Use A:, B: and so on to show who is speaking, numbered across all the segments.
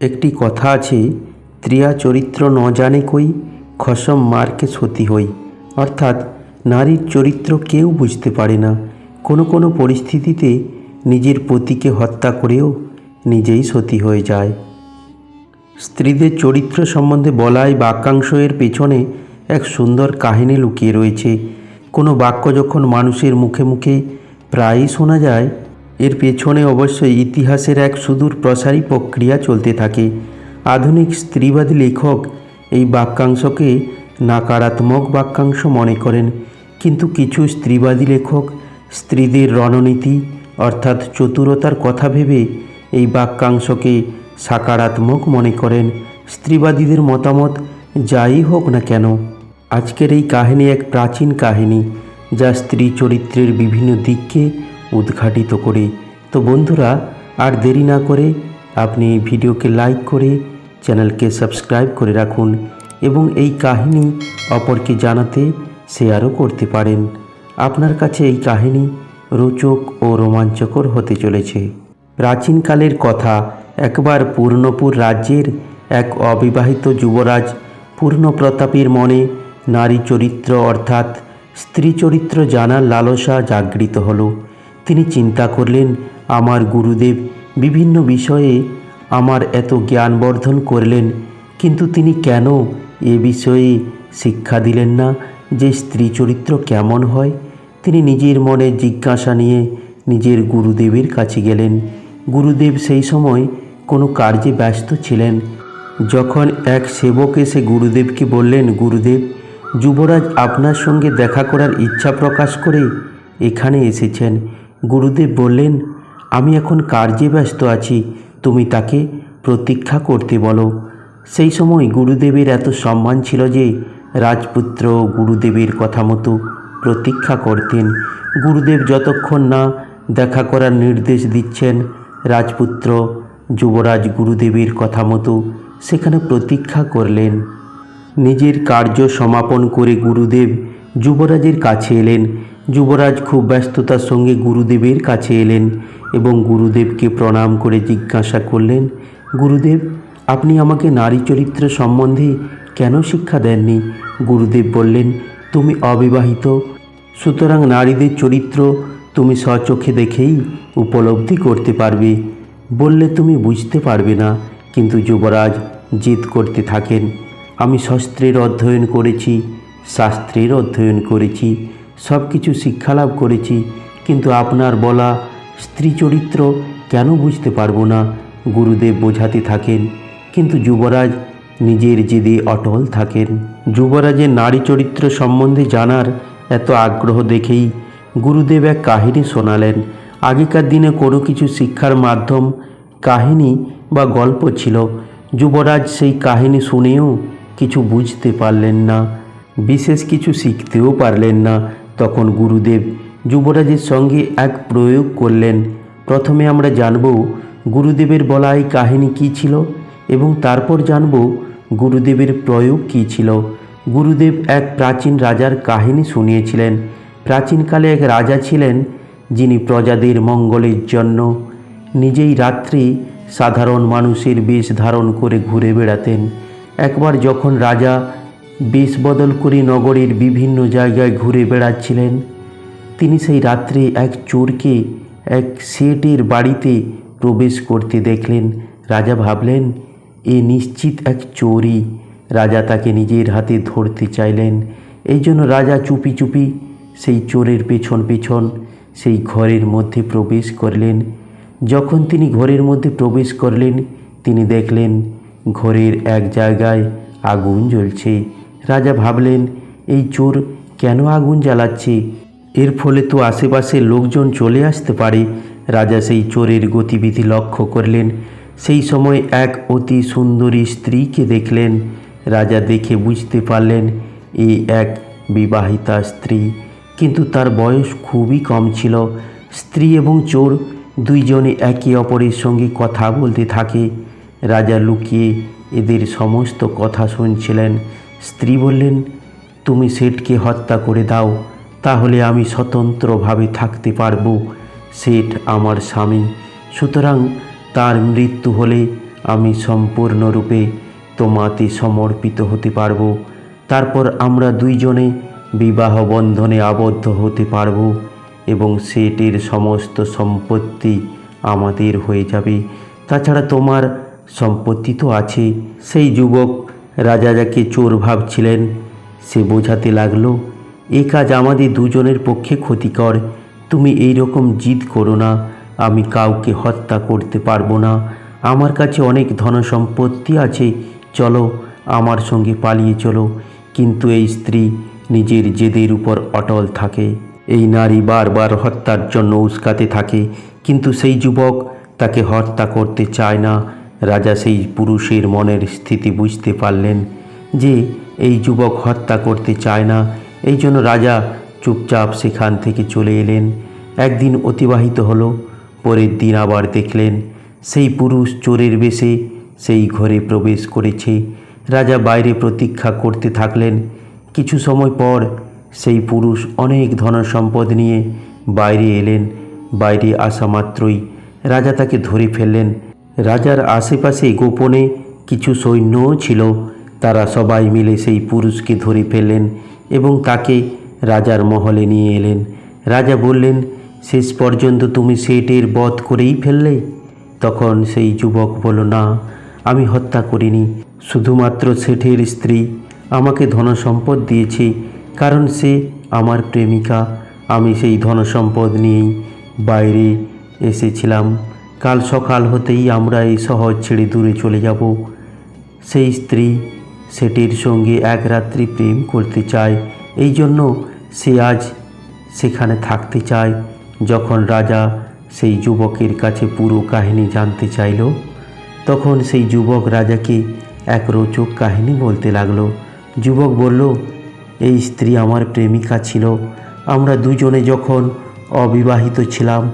A: একটি কথা আছে, ত্রিয়া চরিত্র ন জানে কই, খসম মার্কে সতী হই। অর্থাৎ, নারীর চরিত্র কেউ বুঝতে পারে না। কোনো কোনো পরিস্থিতিতে নিজের পতিকে হত্যা করেও নিজেই সতী হয়ে যায়। স্ত্রীদের চরিত্র সম্বন্ধে বলা এই বাক্যাংশ এর পেছনে এক সুন্দর কাহিনী লুকিয়ে রয়েছে। কোনো বাক্য যখন মানুষের মুখে মুখে প্রায়ই শোনা যায় এর পেছনে অবশ্যই ইতিহাসের এক সুদূর প্রসারী প্রক্রিয়া চলতে থাকে। আধুনিক স্ত্রীবাদী লেখক এই বাক্যাংশকে নাকারাত্মক বাক্যাংশ মনে করেন। কিন্তু কিছু স্ত্রীবাদী লেখক স্ত্রীদের রণনীতি অর্থাৎ চতুরতার কথা ভেবে এই বাক্যাংশকে সাকারাত্মক মনে করেন। স্ত্রীবাদীদের মতামত যাই হোক না কেন, আজকের এই কাহিনী এক প্রাচীন কাহিনী যা স্ত্রী চরিত্রের বিভিন্ন দিককে উদ্ঘাটিত করে। তো বন্ধুরা, আর দেরি না করে আপনি ভিডিওকে লাইক করে চ্যানেলকে সাবস্ক্রাইব করে রাখুন এবং এই কাহিনী অপরকে জানাতে শেয়ারও করতে পারেন। আপনার কাছে এই কাহিনী রোচক ও রোমাঞ্চকর হতে চলেছে। প্রাচীনকালের কথা একবার পূর্ণপুর রাজ্যের এক অবিবাহিত যুবরাজ পূর্ণপ্রতাপের মনে নারী চরিত্র অর্থাৎ স্ত্রী চরিত্র জানার লালসা জাগৃত হলো। তিনি চিন্তা করলেন, আমার গুরুদেব বিভিন্ন বিষয়ে আমার এত জ্ঞান বর্ধন করলেন, কিন্তু তিনি কেন এ বিষয়ে শিক্ষা দিলেন না যে স্ত্রী চরিত্র কেমন হয়? তিনি নিজের মনে জিজ্ঞাসা নিয়ে নিজের গুরুদেবের কাছে গেলেন। গুরুদেব সেই সময় কোনো কার্যে ব্যস্ত ছিলেন। যখন এক সেবক এসে গুরুদেবকে বললেন, গুরুদেব, যুবরাজ আপনার সঙ্গে দেখা করার ইচ্ছা প্রকাশ করে এখানে এসেছেন। গুরুদেব বললেন, আমি এখন কার্যে ব্যস্ত আছি, তুমি তাকে প্রতীক্ষা করতে বলো। সেই সময় গুরুদেবের এত সম্মান ছিল যে রাজপুত্র গুরুদেবের কথা মতো প্রতীক্ষা করতেন। গুরুদেব যতক্ষণ না দেখা করার নির্দেশ দিচ্ছেন, রাজপুত্র যুবরাজ গুরুদেবের কথা মতো সেখানে প্রতীক্ষা করলেন। নিজের কার্য সমাপন করে গুরুদেব যুবরাজের কাছে এলেন। যুবরাজ খুব ব্যস্ততার সঙ্গে গুরুদেবের কাছে এলেন এবং গুরুদেবকে প্রণাম করে জিজ্ঞাসা করলেন, গুরুদেব, আপনি আমাকে নারী চরিত্র সম্বন্ধে কেন শিক্ষা দেননি? গুরুদেব বললেন, তুমি অবিবাহিত, সুতরাং নারীদের চরিত্র তুমি স্বচোখে দেখেই উপলব্ধি করতে পারবে। বললে তুমি বুঝতে পারবে না, কিন্তু যুবরাজ জিদ করতে থাকেন, আমি শস্ত্রের অধ্যয়ন করেছি, শাস্ত্রের অধ্যয়ন করেছি সব কিছু শিক্ষালাভ করেছি, কিন্তু আপনার বলা স্ত্রী চরিত্র কেন বুঝতে পারব না? গুরুদেব বোঝাতে থাকেন, কিন্তু যুবরাজ নিজের জেদে অটল থাকেন। যুবরাজের নারী চরিত্র সম্বন্ধে জানার এত আগ্রহ দেখেই গুরুদেব এক কাহিনী শোনালেন। আগেকার দিনে কোনো কিছু শিক্ষার মাধ্যম, কাহিনী বা গল্প ছিল। যুবরাজ সেই কাহিনী শুনেও কিছু বুঝতে পারলেন না, বিশেষ কিছু শিখতেও পারলেন না। তখন গুরুদেব যুবরাজের সঙ্গে এক প্রয়োগ করলেন। প্রথমে আমরা জানব গুরুদেবের বলা এই কাহিনী কী ছিল এবং তারপর জানব গুরুদেবের প্রয়োগ কী ছিল। গুরুদেব এক প্রাচীন রাজার কাহিনী শুনিয়েছিলেন। প্রাচীনকালে এক রাজা ছিলেন যিনি প্রজাদের মঙ্গলের জন্য নিজেই রাত্রি সাধারণ মানুষের বেশ ধারণ করে ঘুরে বেড়াতেন। একবার যখন রাজা বেশ বদল করে নগরের বিভিন্ন জায়গায় ঘুরে বেড়াচ্ছিলেন। তিনি সেই রাত্রে এক চোরকে এক শেটের বাড়িতে প্রবেশ করতে দেখলেন। রাজা ভাবলেন, এ নিশ্চিত এক চোরই। রাজা তাকে নিজের হাতে ধরতে চাইলেন। এই জন্য রাজা চুপি চুপি সেই চোরের পেছন পেছন সেই ঘরের মধ্যে প্রবেশ করলেন। যখন তিনি ঘরের মধ্যে প্রবেশ করলেন, তিনি দেখলেন ঘরের এক জায়গায় আগুন জ্বলছে। রাজা ভাবলেন, এই চোর কেন আগুন জ্বালাচ্ছে? এর ফলে তো আশেপাশের লোকজন চলে আসতে পারে। রাজা সেই চোরের গতিবিধি লক্ষ্য করলেন। সেই সময় এক অতি সুন্দরী স্ত্রীকে দেখলেন। রাজা দেখে বুঝতে পারলেন এই এক বিবাহিতা স্ত্রী। কিন্তু তার বয়স খুবই কম ছিল। স্ত্রী এবং চোর দুইজনে একে অপরের সঙ্গে কথা বলতে থাকে। রাজা লুকিয়ে এদের সমস্ত কথা শুনছিলেন। স্ত্রী বললেন, তুমি শেঠকে হত্যা করে দাও, তাহলে আমি স্বতন্ত্রভাবে থাকতে পারব। শেঠ আমার স্বামী, সুতরাং তার মৃত্যু হলে আমি সম্পূর্ণরূপে তোমাতে সমর্পিত হতে পারব। তারপর আমরা দুইজনে বিবাহ বন্ধনে আবদ্ধ হতে পারব এবং সেটের সমস্ত সম্পত্তি আমাদের হয়ে যাবে। তাছাড়া তোমার সম্পত্তি তো আছে। সেই যুবক রাজা যাকে চোর ভাবছিলেন, সে বোঝাতে লাগল, এ কাজ আমাদের দুজনের পক্ষে ক্ষতিকর। তুমি এই রকম জিদ করো না। আমি কাউকে হত্যা করতে পারব না। আমার কাছে অনেক ধনসম্পত্তি আছে। চলো, আমার সঙ্গে পালিয়ে চলো। কিন্তু এই স্ত্রী নিজের জেদের উপর অটল থাকে। এই নারী বারবার হত্যার জন্য উস্কাতে থাকে। কিন্তু সেই যুবক তাকে হত্যা করতে চায় না। রাজা সেই পুরুষের মনের স্থিতি বুঝতে পারলেন যে এই যুবক হত্যা করতে চায় না। এই জন্য রাজা চুপচাপ সেখান থেকে চলে এলেন। একদিন অতিবাহিত হলো। পরের দিন আবার দেখলেন সেই পুরুষ চোরের বেশে সেই ঘরে প্রবেশ করেছে। রাজা বাইরে প্রতীক্ষা করতে থাকলেন। কিছু সময় পর সেই পুরুষ অনেক ধনসম্পদ নিয়ে বাইরে এলেন। বাইরে আসা মাত্রই রাজা তাকে ধরে ফেললেন। রাজার আশেপাশে গোপনে কিছু সৈন্যও ছিল। তারা সবাই মিলে সেই পুরুষকে ধরে ফেললেন এবং তাকে রাজার মহলে নিয়ে এলেন। রাজা বললেন, শেষ পর্যন্ত তুমি সেটের বধ করেই ফেললে? তখন সেই যুবক বলল, না, আমি হত্যা করিনি। শুধুমাত্র শেঠের স্ত্রী আমাকে ধনসম্পদ দিয়েছে, কারণ সে আমার প্রেমিকা। আমি সেই ধনসম্পদ নিয়েই বাইরে এসেছিলাম। কাল সকাল হতেই আমরা এই শহর ছেড়ে দূরে চলে যাব। সেই স্ত্রী সেটির সঙ্গে এক রাত্রি প্রেম করতে চায়। এই জন্য সে আজ সেখানে থাকতে চায়, যখন রাজা সেই যুবকের কাছে পুরো কাহিনী জানতে চাইল। তখন সেই যুবক রাজাকে এক রোচক কাহিনী বলতে লাগল। যুবক বলল, এই স্ত্রী আমার প্রেমিকা ছিল। আমরা দুজনে যখন অবিবাহিত ছিলাম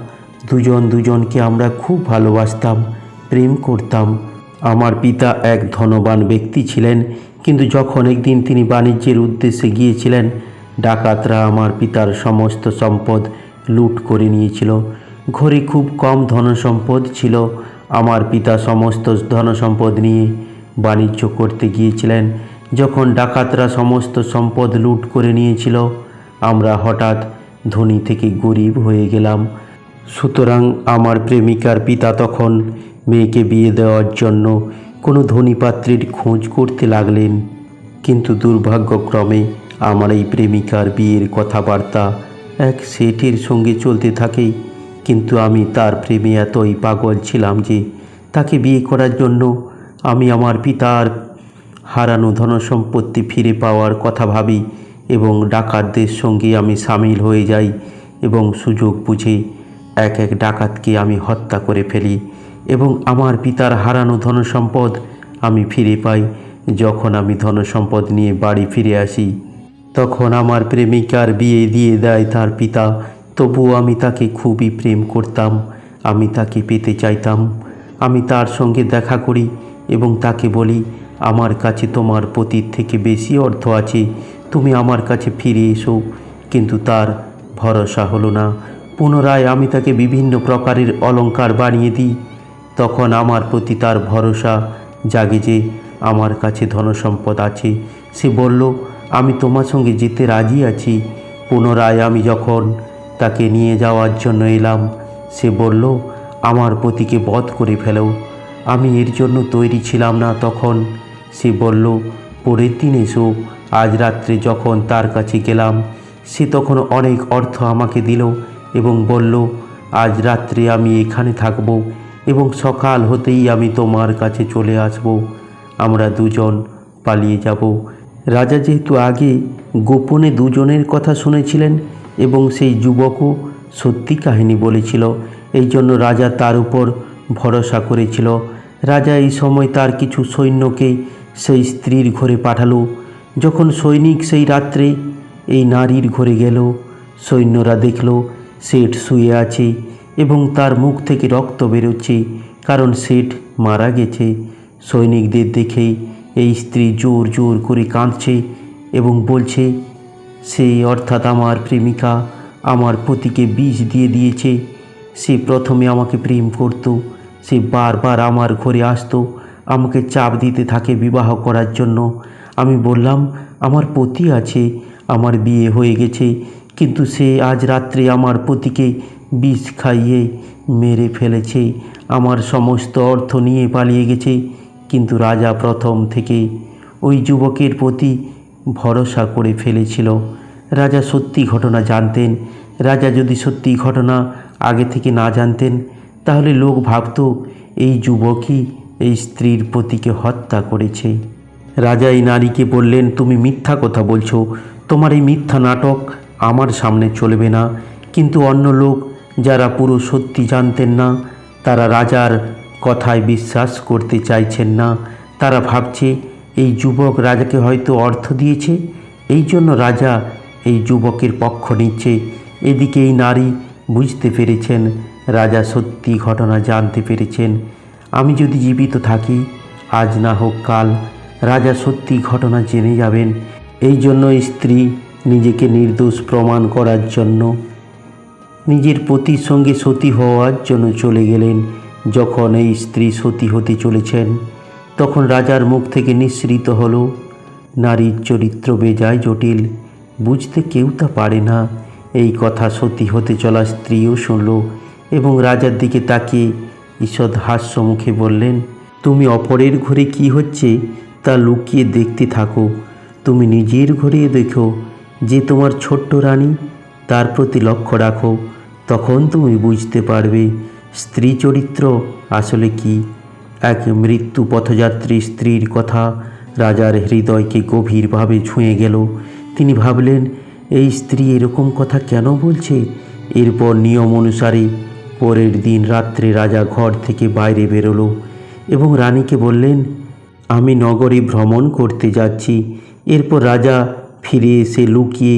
A: দুজন দুজনকে আমরা খুব ভালোবাসতাম, প্রেম করতাম। আমার পিতা এক ধনবান ব্যক্তি ছিলেন, কিন্তু যখন একদিন তিনি বাণিজ্যের উদ্দেশ্যে গিয়েছিলেন, ডাকাতরা আমার পিতার সমস্ত সম্পদ লুট করে নিয়েছিল। ঘরে খুব কম ধনসম্পদ ছিল, আমার পিতা সমস্ত ধনসম্পদ নিয়ে বাণিজ্য করতে গিয়েছিলেন। যখন ডাকাতরা সমস্ত সম্পদ লুট করে নিয়েছিল, আমরা হঠাৎ ধনী থেকে গরিব হয়ে গেলাম। সুতরাং আমার প্রেমিকার পিতা তখন মেয়েকে বিয়ে দেওয়ার জন্য কোনো ধনী পাত্রীর খোঁজ করতে লাগলেন। কিন্তু দুর্ভাগ্যক্রমে আমার এই প্রেমিকার বিয়ের কথাবার্তা এক সেটির সঙ্গে চলতে থাকে। কিন্তু আমি তার প্রেমে এতই পাগল ছিলাম যে তাকে বিয়ে করার জন্য আমি আমার পিতার হারানো ধনসম্পত্তি ফিরে পাওয়ার কথা ভাবি এবং ডাকাতদের সঙ্গে আমি সামিল হয়ে যাই এবং সুযোগ বুঝে এক এক ডাকাতকে আমি হত্যা করে ফেলি এবং আমার পিতার হারানো ধনসম্পদ আমি ফিরে পাই। যখন আমি ধনসম্পদ নিয়ে বাড়ি ফিরে আসি, তখন আমার প্রেমিকার বিয়ে দিয়ে দেয় তার পিতা। তবুও আমি তাকে খুবই প্রেম করতাম, আমি তাকে পেতে চাইতাম। আমি তার সঙ্গে দেখা করি এবং তাকে বলি, আমার কাছে তোমার পতির থেকে বেশি অর্থ আছে, তুমি আমার কাছে ফিরে এসো। কিন্তু তার ভরসা হলো না। পুনরায় আমি তাকে বিভিন্ন প্রকারের অলঙ্কার বানিয়ে দিই, তখন আমার প্রতি তার ভরসা জাগে যে আমার কাছে ধনসম্পদ আছে। সে বলল, আমি তোমার সঙ্গে যেতে রাজি আছি। পুনরায় আমি যখন তাকে নিয়ে যাওয়ার জন্য এলাম, সে বলল, আমার পতিকে বধ করে ফেলো। আমি এর জন্য তৈরি ছিলাম না। তখন সে বলল, পরের দিন এসো, আজ রাত্রে যখন তার কাছে গেলাম, সে তখন অনেক অর্থ আমাকে দিল। এবং বলল, আজ রাত্রে আমি এখানে থাকব এবং সকাল হতেই আমি তোমার কাছে চলে আসব। আমরা দুজন পালিয়ে যাব। রাজা যেহেতু আগে গোপনে দুজনের কথা শুনেছিলেন এবং সেই যুবকও সত্যি কাহিনী বলেছিল এই জন্য রাজা তার উপর ভরসা করেছিল। রাজা এই সময় তার কিছু সৈন্যকে সেই স্ত্রীর ঘরে পাঠালো। যখন সৈনিক সেই রাত্রে এই নারীর ঘরে গেল, সৈন্যরা দেখল শেঠ শুয়ে আছে এবং তার মুখ থেকে রক্ত বেরোচ্ছে, কারণ শেঠ মারা গেছে। সৈনিকদের দেখেই এই স্ত্রী জোর জোর করে কাঁদছে এবং বলছে, সে অর্থাৎ আমার প্রেমিকা আমার পতিকে বিষ দিয়ে দিয়েছে। সে প্রথমে আমাকে প্রেম করত, সে বারবার আমার ঘরে আসতো, আমাকে চাপ দিতে থাকে বিবাহ করার জন্য। আমি বললাম, আমার পতি আছে, আমার বিয়ে হয়ে গেছে কিন্তু সে আজ রাত্রে আমার পতিকে বিষ খাইয়ে মেরে ফেলেছে। আমার সমস্ত অর্থ নিয়ে পালিয়ে গেছে। কিন্তু রাজা প্রথম থেকে ওই যুবকের প্রতি ভরসা করে ফেলেছিল। রাজা সত্যি ঘটনা জানতেন। রাজা যদি সত্যি ঘটনা আগে থেকে না জানতেন, তাহলে লোক ভাবত এই যুবকই এই স্ত্রীর পতিকে হত্যা করেছে। রাজা এই নারীকে বললেন, তুমি মিথ্যা কথা বলছো। তোমার এই মিথ্যা নাটক আমার সামনে চলবে না। কিন্তু অন্য লোক যারা পুরো সত্যি জানতেন না, তারা রাজার কথায় বিশ্বাস করতে চাইছেন না। তারা ভাবছে, এই যুবক রাজাকে হয়তো অর্থ দিয়েছে। এই জন্য রাজা এই যুবকের পক্ষ নিচ্ছে। এদিকে এই নারী বুঝতে পেরেছেন, রাজা সত্যি ঘটনা জানতে পেরেছেন। আমি যদি জীবিত থাকি, আজ না হোক কাল, রাজা সত্যি ঘটনা জেনে যাবেন। এই জন্য স্ত্রী নিজেকে নির্দোষ প্রমাণ করার জন্য। নিজের পতির সঙ্গে সতী হওয়ার জন্য চলে গেলেন। যখন এই স্ত্রী সতী হতে চলেছেন, তখন রাজার মুখ থেকে নিঃসৃত হলো, নারীর চরিত্র বেজায় জটিল, বুঝতে কেউ তা পারে না। এই কথা সতী হতে চলা স্ত্রীও শুনল এবং রাজার দিকে তাকিয়ে ঈষৎ হাস্য মুখে বললেন, তুমি অপরের ঘরে কি হচ্ছে তা লুকিয়ে দেখতে থাকো। তুমি নিজের ঘরে দেখো যে তোমার ছোট্ট রানী তার প্রতি লক্ষ্য রাখো, তখন তুমি বুঝতে পারবে স্ত্রী চরিত্র আসলে কি। এক মৃত্যু পথযাত্রী স্ত্রীর কথা রাজার হৃদয়কে গভীরভাবে ছুঁয়ে গেল। তিনি ভাবলেন, এই স্ত্রী এরকম কথা কেন বলছে? এরপর নিয়ম অনুসারে পরের দিন রাত্রে রাজা ঘর থেকে বাইরে বেরোলো এবং রানীকে বললেন, আমি নগরে ভ্রমণ করতে যাচ্ছি। এরপর রাজা ফিরে এসে লুকিয়ে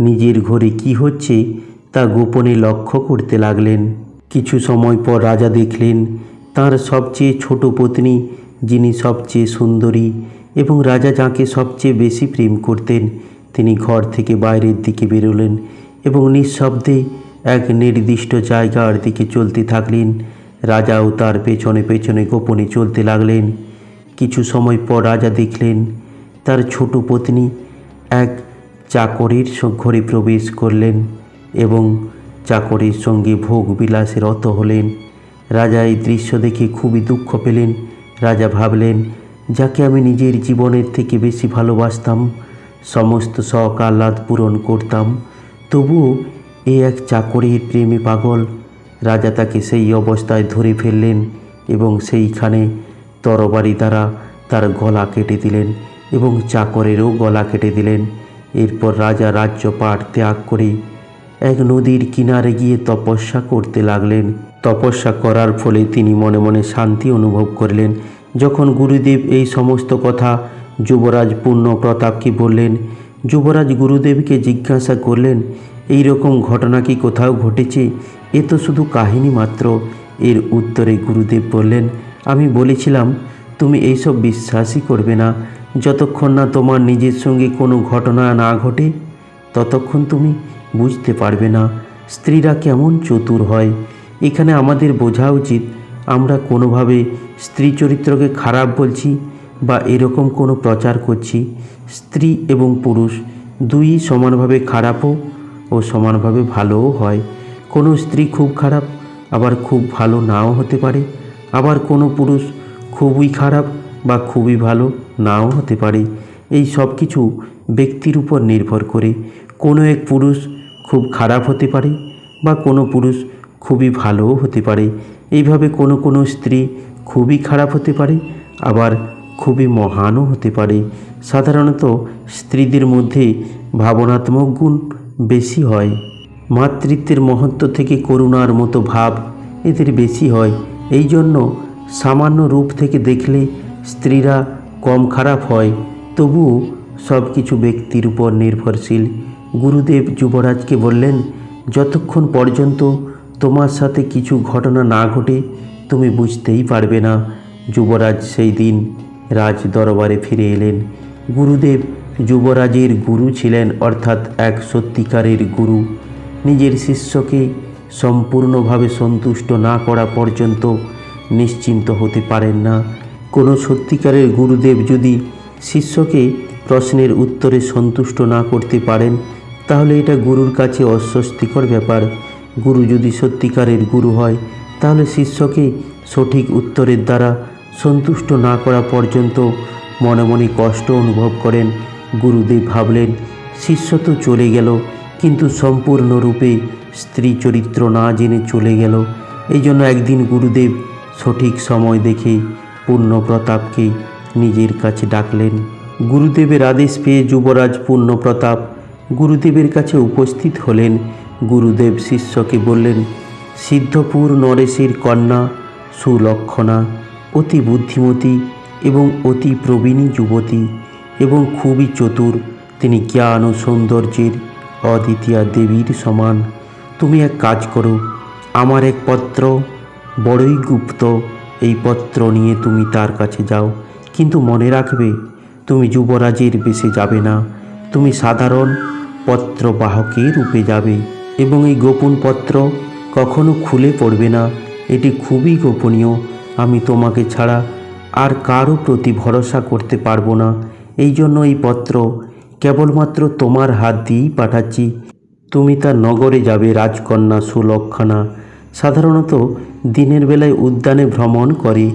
A: নিজের ঘরে কি হচ্ছে তা গোপনে লক্ষ্য করতে লাগলেন। কিছু সময় পর রাজা দেখলেন তার সবচেয়ে ছোট পত্নী, যিনি সবচেয়ে সুন্দরী এবং রাজা যাকে সবচেয়ে বেশি প্রেম করতেন, তিনি ঘর থেকে বাইরের দিকে বেরোলেন এবং নিঃশব্দে এক নির্দিষ্ট জায়গার দিকে চলতে থাকলেন। রাজাও তার পেছনে পেছনে গোপনে চলতে লাগলেন। কিছু সময় পর রাজা দেখলেন তার ছোট পত্নী চাকরের স- ঘরে প্রবেশ করলেন এবং চাকরের সঙ্গে ভোগ বিলাসে রত হলেন। রাজা এই দৃশ্য দেখে খুবই দুঃখ পেলেন। রাজা ভাবলেন, যাকে আমি নিজের জীবনের থেকে বেশি ভালোবাসতাম, সমস্ত শখ আহ্লাদ পূরণ করতাম, তবুও এ এক চাকরের প্রেমে পাগল। রাজা তাকে সেই অবস্থায় ধরে ফেললেন এবং সেইখানে তরবারি দ্বারা তার গলা কেটে দিলেন। এবং চাকরেরও গলা কেটে দিলেন। এরপর রাজা রাজ্যপাট ত্যাগ করে এক নদীর কিনারে গিয়ে তপস্যা করতে লাগলেন। তপস্যা করার ফলে তিনি মনে মনে শান্তি অনুভব করলেন। যখন গুরুদেব এই সমস্ত কথা যুবরাজ পূর্ণ প্রতাপকে বললেন, যুবরাজ গুরুদেবকে জিজ্ঞাসা করলেন, এই রকম ঘটনা কি কোথাও ঘটেছে? এ তো শুধু কাহিনী মাত্র। এর উত্তরে গুরুদেব বললেন, আমি বলেছিলাম, তুমি এইসব বিশ্বাসই করবে না। যতক্ষণ না তোমার নিজের সঙ্গে কোনো ঘটনা না ঘটে, ততক্ষণ তুমি বুঝতে পারবে না স্ত্রীরা কেমন চতুর হয়। এখানে আমাদের বোঝা উচিত আমরা কোনোভাবে স্ত্রী চরিত্রকে খারাপ বলছি বা এরকম কোনো প্রচার করছি। স্ত্রী এবং পুরুষ দুই সমানভাবে খারাপও ও সমানভাবে ভালোও হয়। কোনো স্ত্রী খুব খারাপ, আবার খুব ভালো নাও হতে পারে। আবার কোনো পুরুষ খুবই খারাপ বা খুবই ভালো নাও হতে পারে। এই সব কিছু ব্যক্তির উপর নির্ভর করে কোনো এক পুরুষ খুব খারাপ হতে পারে বা কোনো পুরুষ খুবই ভালোও হতে পারে। এইভাবে কোনো কোনো স্ত্রী খুবই খারাপ হতে পারে, আবার খুবই মহানও হতে পারে। সাধারণত স্ত্রীদের মধ্যে ভাবনাত্মক গুণ বেশি হয়। মাতৃত্বের মহত্ব থেকে করুণার মতো ভাব এদের বেশি হয়। এই জন্য সামান্য রূপ থেকে দেখলে স্ত্রীরা কম খারাপ হয়। তবুও সব কিছু ব্যক্তির উপর নির্ভরশীল। গুরুদেব যুবরাজকে বললেন, যতক্ষণ পর্যন্ত তোমার সাথে কিছু ঘটনা না ঘটে, তুমি বুঝতেই পারবে না। যুবরাজ সেই দিন রাজ দরবারে ফিরে এলেন। গুরুদেব যুবরাজের গুরু ছিলেন, অর্থাৎ এক সত্যিকারের গুরু। নিজের শিষ্যকে সম্পূর্ণভাবে সন্তুষ্ট না করা পর্যন্ত নিশ্চিন্ত হতে পারেন না। কোনো সত্যিকারের গুরুদেব যদি শিষ্যকে প্রশ্নের উত্তরে সন্তুষ্ট না করতে পারেন, তাহলে এটা গুরুর কাছে অস্বস্তিকর ব্যাপার। গুরু যদি সত্যিকারের গুরু হয়, তাহলে শিষ্যকে সঠিক উত্তরের দ্বারা সন্তুষ্ট না করা পর্যন্ত মনে মনে কষ্ট অনুভব করেন। গুরুদেব ভাবলেন, শিষ্য তো চলে গেল, কিন্তু সম্পূর্ণরূপে স্ত্রী চরিত্র না জেনে চলে গেল। এই জন্য একদিন গুরুদেব সঠিক সময় দেখে পূর্ণপ্রতাপকে নিজের কাছে ডাকলেন, গুরুদেবের আদেশ পেয়ে যুবরাজ পূর্ণপ্রতাপ গুরুদেবের কাছে উপস্থিত হলেন, গুরুদেব শিষ্যকে বললেন, সিদ্ধপুর নরেশের কন্যা, সুলক্ষণা, অতি বুদ্ধিমতী এবং অতি প্রবীণী যুবতী এবং খুবই চতুর, তিনি জ্ঞান ও সৌন্দর্যের অদ্বিতীয়া দেবীর সমান। তুমি এক কাজ করো, আমার এক পত্র, বড়ই গুপ্ত এই পত্র নিয়ে তুমি তার কাছে যাও। কিন্তু মনে রাখবে, তুমি যুবরাজের বেশে যাবে না। তুমি সাধারণ পত্রবাহকের রূপে যাবে এবং এই গোপন পত্র কখনো খুলে পড়বে না। এটি খুবই গোপনীয়। আমি তোমাকে ছাড়া আর কারও প্রতি ভরসা করতে পারব না। এই জন্য এই পত্র কেবলমাত্র তোমার হাত দিয়েই পাঠাচ্ছি। তুমি তার নগরে যাবে, রাজকন্যা সুলক্ষণা। সাধারণত দিনের বেলায় উদ্যানে ভ্রমণ করে।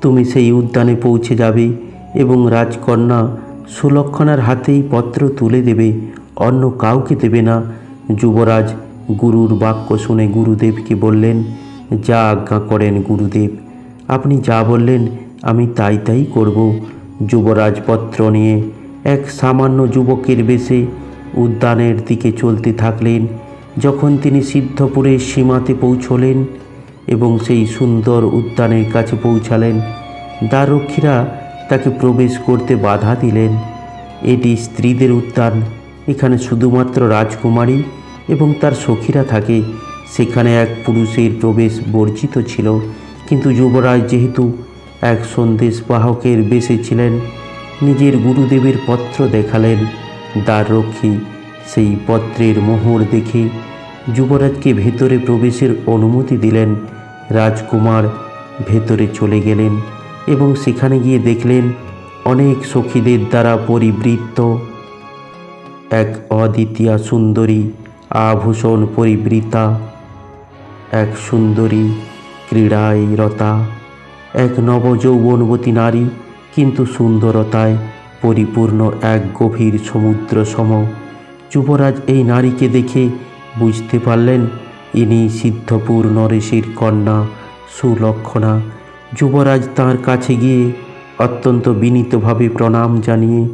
A: তুমি সেই উদ্যানে পৌঁছে যাবে এবং রাজকন্যা সুলক্ষণার হাতেই পত্র তুলে দেবে, অন্য কাউকে দেবে না। যুবরাজ গুরুর বাক্য শুনে গুরুদেবকে বললেন, যা আজ্ঞা করেন গুরুদেব। আপনি যা বললেন, আমি তাই তাই করব। যুবরাজ পত্র নিয়ে এক সামান্য যুবকের বেশে উদ্যানের দিকে চলতে থাকলেন। যখন তিনি সিদ্ধপুরের সীমাতে পৌঁছলেন এবং সেই সুন্দর উদ্যানের কাছে পৌঁছালেন দ্বাররক্ষীরা তাকে প্রবেশ করতে বাধা দিলেন। এটি স্ত্রীদের উদ্যান, এখানে শুধুমাত্র রাজকুমারী এবং তার সখীরা থাকে। সেখানে এক পুরুষের প্রবেশ বর্জিত ছিল, কিন্তু যুবরাজ যেহেতু এক সন্দেশ বাহকের বেশে ছিলেন, নিজের গুরুদেবের পত্র দেখালেন। দ্বাররক্ষী সেই পত্রের মোহর দেখে যুবরাজকে ভেতরে প্রবেশের অনুমতি দিলেন। রাজকুমার ভেতরে চলে গেলেন এবং সেখানে গিয়ে দেখলেন অনেক সখীদের দ্বারা পরিবৃত্ত। এক অদ্বিতীয়া সুন্দরী আভূষণ পরিবৃতা, এক সুন্দরী ক্রীড়ায় রতা এক নবযৌবনবতী নারী কিন্তু সুন্দরতায় পরিপূর্ণ এক গভীর সমুদ্র সম যুবরাজ এই নারীকে দেখে বুঝতে পারলেন, ইনি সিদ্ধপুর নরেশের কন্যা সুলক্ষণা। যুবরাজ তার কাছে গিয়ে অত্যন্ত বিনীতভাবে প্রণাম জানিয়ে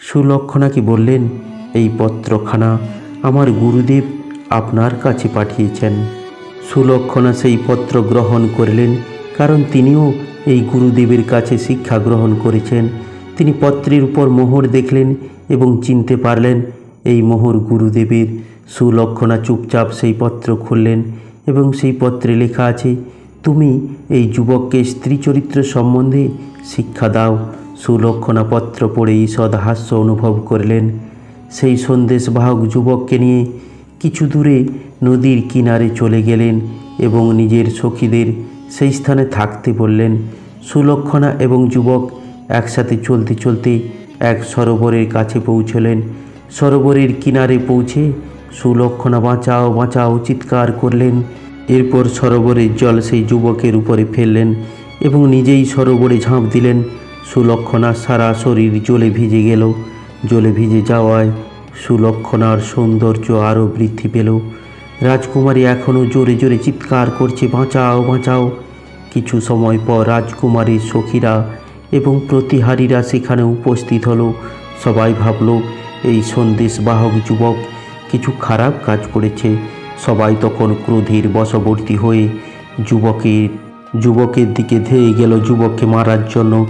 A: সুলক্ষণাকে বললেন, এই পত্রখানা আমার গুরুদেব আপনার কাছে পাঠিয়েছেন। সুলক্ষণা সেই পত্র গ্রহণ করলেন, কারণ তিনিও এই গুরুদেবের কাছে শিক্ষা গ্রহণ করেছেন। তিনি পত্রের উপর মোহর দেখলেন এবং চিনতে পারলেন, এই মোহর গুরুদেবের সুলক্ষণা চুপচাপ সেই পত্র খুললেন এবং সেই পত্রে লেখা আছে, তুমি এই যুবককে স্ত্রী চরিত্র সম্বন্ধে শিক্ষা দাও। সুলক্ষণা পত্র পড়ে ঈষৎ হাস্য অনুভব করলেন। সেই সন্দেশবাহক যুবককে নিয়ে কিছু দূরে নদীর কিনারে চলে গেলেন এবং নিজের সখীদের সেই স্থানে থাকতে বললেন। সুলক্ষণা এবং যুবক একসাথে চলতে চলতে এক সরোবরের কাছে পৌঁছলেন। সরোবরের কিনারে পৌঁছে সুলক্ষণা বাঁচাও বাঁচাও, চিৎকার করলেন। এরপর সরোবরের জল সেই যুবকের উপরে ফেললেন এবং নিজেই সরোবরে ঝাঁপ দিলেন। সুলক্ষণা সারা শরীর জলে ভিজে গেল। জলে ভিজে যাওয়ায় সুলক্ষণার সৌন্দর্য আরও বৃদ্ধি পেল। রাজকুমারী এখনও জোরে জোরে চিৎকার করছে, বাঁচাও বাঁচাও। কিছু সময় পর রাজকুমারীর সখীরা এবং প্রতিহারীরা সেখানে উপস্থিত হলো। সবাই ভাবল, এই সন্দেশবাহক যুবক কিছু খারাপ কাজ করেছে। সবাই তখন ক্রোধের বশবর্তী হয়ে যুবকের যুবকের দিকে ধেয়ে গেল। যুবককে মারার জন্য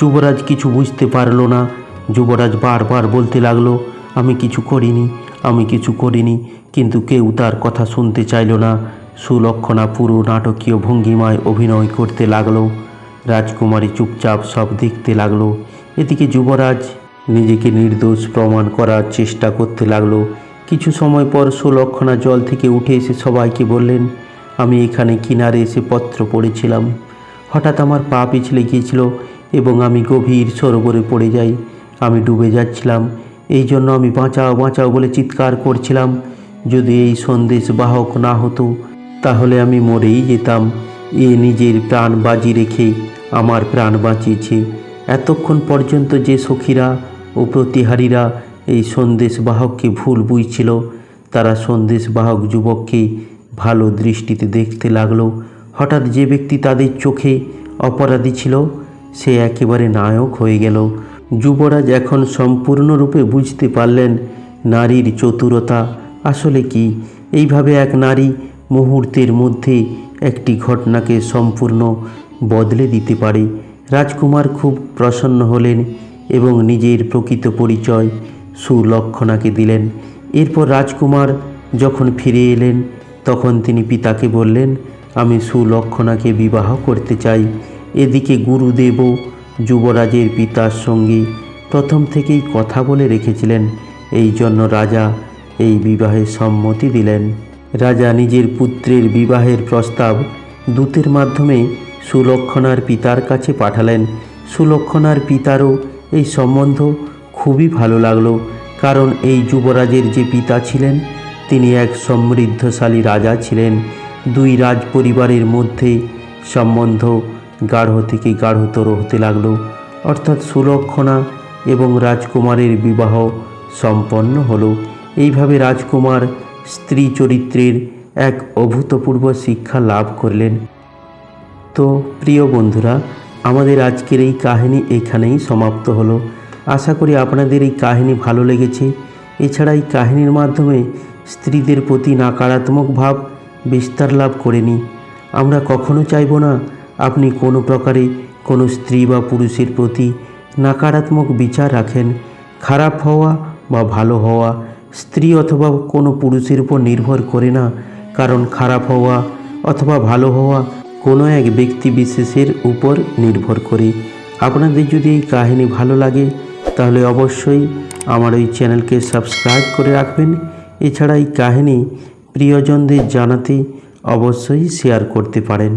A: যুবরাজ কিছু বুঝতে পারল না। যুবরাজ বারবার বলতে লাগল, আমি কিছু করিনি, আমি কিছু করিনি, কিন্তু কেউ তার কথা শুনতে চাইল না। সুলক্ষণা পুরো নাটকীয় ভঙ্গিমায় অভিনয় করতে লাগল। রাজকুমারী চুপচাপ সব দেখতে লাগল। এদিকে যুবরাজ নিজেকে নির্দোষ প্রমাণ করার চেষ্টা করতে লাগল। কিছু সময় পর সুলক্ষণা জল থেকে উঠে এসে সবাইকে বললেন, আমি এখানে কিনারে এসে পত্র পড়েছিলাম। হঠাৎ আমার পা পিছলে গিয়েছিল এবং আমি গভীর সরোবরে পড়ে যাই। আমি ডুবে যাচ্ছিলাম। এই জন্য আমি বাঁচাও বাঁচাও বলে চিৎকার করছিলাম। যদি এই সন্দেশ বাহক না হতো, তাহলে আমি মরেই যেতাম। এ নিজের প্রাণ বাজি রেখে আমার প্রাণ বাঁচিয়েছে। এতক্ষণ পর্যন্ত যে সখীরা ও প্রতিহারীরা এই সন্দেশ বাহককে ভুল বুঝছিল? তারা সন্দেশবাহক যুবককে ভালো দৃষ্টিতে দেখতে লাগল। হঠাৎ যে ব্যক্তি তাদের চোখে অপরাধী ছিল, সে একেবারে নায়ক হয়ে গেল। যুবরাজ এখন সম্পূর্ণরূপে বুঝতে পারলেন নারীর চতুরতা আসলে কি। এইভাবে এক নারী মুহূর্তের মধ্যে একটি ঘটনাকে সম্পূর্ণ বদলে দিতে পারে। রাজকুমার খুব প্রসন্ন হলেন এবং নিজের প্রকৃত পরিচয় সুলক্ষণাকে দিলেন। এরপর রাজকুমার যখন ফিরে এলেন, তখন তিনি পিতাকে বললেন, আমি সুলক্ষণাকে বিবাহ করতে চাই। এদিকে গুরুদেবও যুবরাজের পিতার সঙ্গে প্রথম থেকেই কথা বলে রেখেছিলেন। এই জন্য রাজা এই বিবাহে সম্মতি দিলেন। রাজা নিজের পুত্রের বিবাহের প্রস্তাব দূতের মাধ্যমে সুলক্ষণার পিতার কাছে পাঠালেন। সুলক্ষণার পিতারও এই সম্বন্ধ খুবই ভালো লাগল, কারণ এই যুবরাজের যে পিতা ছিলেন, তিনি এক সমৃদ্ধশালী রাজা ছিলেন। দুই রাজ পরিবারের মধ্যে সম্বন্ধ গাঢ় থেকে গাঢ়তর হতে লাগল। অর্থাৎ সুলক্ষণা এবং রাজকুমারের বিবাহ সম্পন্ন হলো। এইভাবে রাজকুমার স্ত্রী চরিত্রের এক অভূতপূর্ব শিক্ষা লাভ করলেন। তো, প্রিয় বন্ধুরা, আমাদের আজকের এই কাহিনী এখানেই সমাপ্ত হলো। আশা করি আপনাদের এই কাহিনী ভালো লেগেছে। এছাড়া এই কাহিনীর মাধ্যমে স্ত্রীদের প্রতি নাকারাত্মক ভাব বিস্তার লাভ করেনি আমরা কখনো চাইব না আপনি কোনো প্রকারে কোনো স্ত্রী বা পুরুষের প্রতি নাকারাত্মক বিচার রাখেন। খারাপ হওয়া বা ভালো হওয়া স্ত্রী অথবা কোনো পুরুষের উপর নির্ভর করে না। কারণ খারাপ হওয়া অথবা ভালো হওয়া কোনো এক ব্যক্তি বিশেষের উপর নির্ভর করে। আপনাদের যদি এই কাহিনী ভালো লাগে তাহলে অবশ্যই আমার এই চ্যানেলকে সাবস্ক্রাইব করে রাখবেন। এছাড়া এই কাহিনী প্রিয়জনদের জানাতে অবশ্যই শেয়ার করতে পারেন।